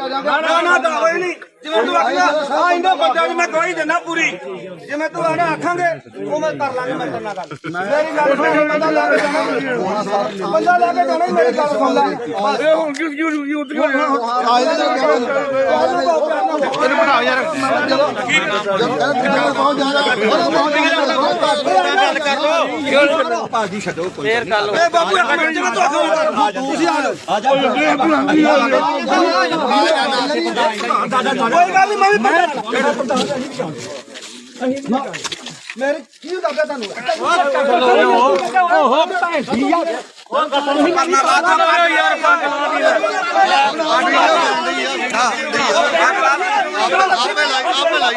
ਨਾ ਨਾ ਦਾ ਹੋਏ ਨਹੀਂ। ਜਿਵੇਂ ਤੂੰ ਆਖਿਆ ਆ ਇੰਦਾ ਬੰਦਾ ਮੈਂ ਗਵਾਹੀ ਦਿੰਦਾ ਪੂਰੀ। ਜਿਵੇਂ ਤੂੰ ਆਣਾ ਆਖਾਂਗੇ ਉਹ ਮੈਂ ਕਰ ਲਾਂਗਾ ਮੈਂ ਤੇਰੇ ਨਾਲ ਗੱਲ। ਮੇਰੀ ਗੱਲ ਸੁਣ ਬੰਦਾ ਲੈ ਕੇ ਜਾਣਾ ਬੰਦਾ ਲੈ ਕੇ ਜਾਣਾ ਹੀ ਮੇਰੀ ਗੱਲ ਸੁਣ ਲੈ। ਇਹ ਹੁਣ ਕਿਉਂ ਕਿਉਂ ਕਿਉਂ ਉਤਰ ਆਏ ਨੇ ਇਹਨੂੰ ਬਣਾ ਯਾਰ ਜਦੋਂ ਜਦੋਂ ਪਹੁੰਚ ਜਾਣਾ ਪਹੁੰਚ ਜਾਣਾ ਭਾਜੀ ਛੱਡੋ ਕੋਈ ਇਹ ਬਾਬੂ ਇੱਕ ਮਿੰਟ ਜਿਵੇਂ ਤੂੰ ਆਖਾਂ ਤੁਸੀਂ ਆ ਜਾਓ ਕੋਈ ਗੱਲ ਨਹੀਂ ਮੈਂ ਵੀ ਬੰਦਾ ਮੇਰੇ ਕੀ ਦੱਸਦਾ ਤੁਹਾਨੂੰ ਆਪੇ ਲਾਈ ਆਪੇ ਲਾਈ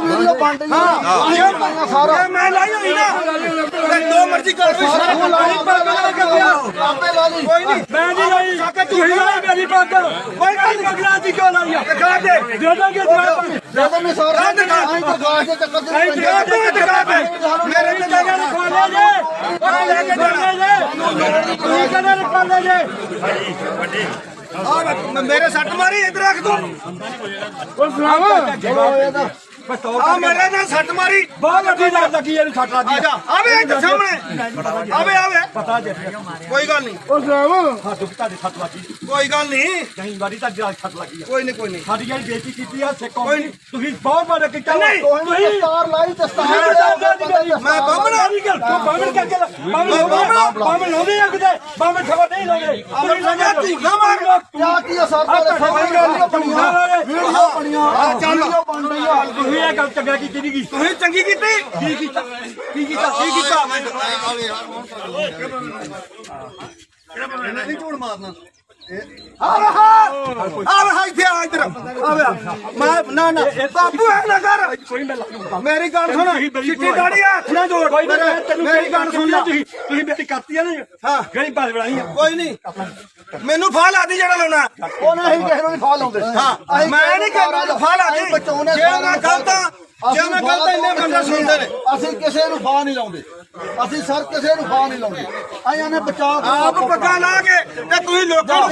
ਨਾਵੇਂ ਵੀਡੀਓ ਬਣ ਰਹੀ ਹਾਂ। ਸਾਰਾ ਇਹ ਮੈਂ ਲਾਈ ਹੋਈ ਨਾ ਤੇ ਦੋ ਮਰਜ਼ੀ ਕਰ ਕੋਈ ਸਾਰਾ ਸਾਰਾ ਲਾਈ ਪੱਗ ਲਾ ਕੇ ਪਿਆ ਆਪੇ ਲਾ ਲਈ। ਕੋਈ ਨਹੀਂ। ਮੈਂ ਨਹੀਂ ਲਾਈ। ਤੂੰ ਹੀ ਲਾਈ ਮੇਰੀ ਪੱਗ। ਕੋਈ ਗੱਲ ਪਗਲਾ ਦੀ ਕਿਉਂ ਲਾਈ ਆ? ਦਿਖਾ ਦੇ। ਦੇ ਦਾਂਗੇ ਜਵਾਬ ਜਦੋਂ ਮੈਂ ਸਾਰਾ ਆਈ ਤਾਂ ਗਾਸ ਦੇ ਚੱਕਰ ਦੇ ਨਹੀਂ ਦਿਖਾ ਦੇ ਦਿਖਾ ਦੇ। ਮੇਰੇ ਤੇ ਨੂੰ ਖਵਾ ਲੈ ਜੇ ਉਹ ਲੈ ਕੇ ਜਾਣੇ ਜੇ ਤੁਸੀਂ ਕਹਿੰਦੇ ਨੇ ਕਰ ਲੈ ਜੇ ਆ ਮੇਰੇ ਸੱਟ ਮਾਰੀ ਇਧਰ ਰੱਖ ਤੂੰ। ਉਹ ਸੁਣਾਵਾ ਆ ਮੇਰੇ ਨਾਲ ਸੱਟ ਮਾਰੀ। ਬਹੁਤ ਵੱਡੀ ਲੱਗ ਲੱਗੀ ਇਹਨੂੰ ਸੱਟ ਲੱਗੀ ਆ। ਜਾ ਆਵੇ ਇੱਧਰ ਸਾਹਮਣੇ। ਆਵੇ ਆਵੇ। ਪਤਾ ਜੇ। ਕੋਈ ਗੱਲ ਨਹੀਂ। ਉਹ ਸੁਣਾਵਾ ਹੱਥ ਤੁਹਾਡੇ ਸੱਟ ਲੱਗੀ। ਕੋਈ ਗੱਲ ਨਹੀਂ। ਕਈ ਵਾਰੀ ਤਾਂ ਜਾ ਸੱਟ ਲੱਗੀ ਆ। ਕੋਈ ਨਹੀਂ ਕੋਈ ਨਹੀਂ। ਸਾਡੀ ਜਿਹੜੀ ਬੇਇੱਜ਼ਤੀ ਕੀਤੀ ਆ ਸਿੱਖ ਕੌਮ ਦੀ ਤੁਸੀਂ ਬਹੁਤ ਮਾੜਾ ਕੀਤਾ। ਵਾ। ਨਹੀਂ। ਤੁਸੀਂ ਦਸਤਾਰ ਲਾਈ ਦਸਤਾਰ ਮੈਂ ਬੰਬਣਾ ਨਹੀਂ ਕਰ ਤੂੰ ਬਾਹਮਣ ਕਰਕੇ ਬਾਹਮਣ ਬਾਹਮਣ- ਬਾਹਮਣ ਲਾਉਂਦੇ ਆ ਕਿਤੇ? ਬਾਹਮਣ ਖਬਰ ਨਹੀਂ ਲਾਉਂਦੇ। ਅਮਰ ਸੰਗਾ ਧੀਗਾ ਕਿਆ ਕੀ ਆ ਸਰ ਤੁਹਾਡੇ ਸਾਹਮਣੇ ਵੀਡੀਓ ਬਣੀਆਂ ਵੀਡੀਓ ਬਣੀਆਂ ਆ ਚੱਲ ਬਣ ਰਹੀ ਆ ਤੁਸੀਂ ਇਹ ਗੱਲ ਚੰਗਾ ਕੀਤੀ ਨਹੀਂ ਤੁਸੀਂ ਚੰਗੀ ਕੀਤੀ ਕੀ ਕੀਤਾ ਕੀ ਕੀਤਾ ਕੀ ਕੀਤਾ ਨਹੀਂ ਝੂੜ ਮਾਰਨਾ ਆਵੇ ਹਾਂ ਆਵੇ ਹਾਂ ਇੱਥੇ ਆ ਇੱਧਰ। ਆ। ਮੈਂ ਨਾ ਨਾ ਬਾਪੂ ਐ ਨਾ ਕਰ। ਮੇਰੀ ਗੱਲ ਸੁਣ ਚਿੱਟੀ ਦਾੜੀ ਹੱਥ ਨਾ ਜੋੜ। ਮੇਰੀ ਗੱਲ ਸੁਣ ਲੈ। ਤੁਸੀਂ ਤੁਸੀਂ ਮੇਰੀ ਕਰਤੀ ਆ ਨਾ ਹਾਂ। ਗਲੀ ਬਾਤ ਬਣਾਈ ਆ। ਕੋਈ ਨਹੀਂ। ਮੈਨੂੰ ਫਾਹ ਲਾ ਦੀ ਜਿਹੜਾ ਲਾਉਣਾ। ਉਹ ਨਹੀਂ ਕਿਸੇ ਨੂੰ ਨਹੀਂ ਫਾ ਲਾਉਂਦੇ। ਹਾਂ। ਮੈਂ ਨਹੀਂ ਕਰਦਾ ਫਾਹ ਲਾ ਦੀ। ਬਚਾਉਣੇ ਜੇ ਮੈਂ ਗਲਤ ਆ ਜੇ ਮੈਂ ਗਲਤ ਆ ਇੰਨੇ ਬੰਦੇ ਸੁਣਦੇ ਨੇ। ਅਸੀਂ ਕਿਸੇ ਨੂੰ ਫਾ ਨਹੀਂ ਲਾਉਂਦੇ। ਅਸੀਂ ਸਰ ਕਿਸੇ ਨੂੰ ਫਾ ਨਹੀਂ ਲਾਉਂਦੇ। ਆਇਆਂ ਨੇ ਬਚਾ ਆਪ ਪੱਕਾ ਲਾ ਕੇ ਤੇ ਤੁਸੀਂ ਲੋਕਾਂ ਨੂੰ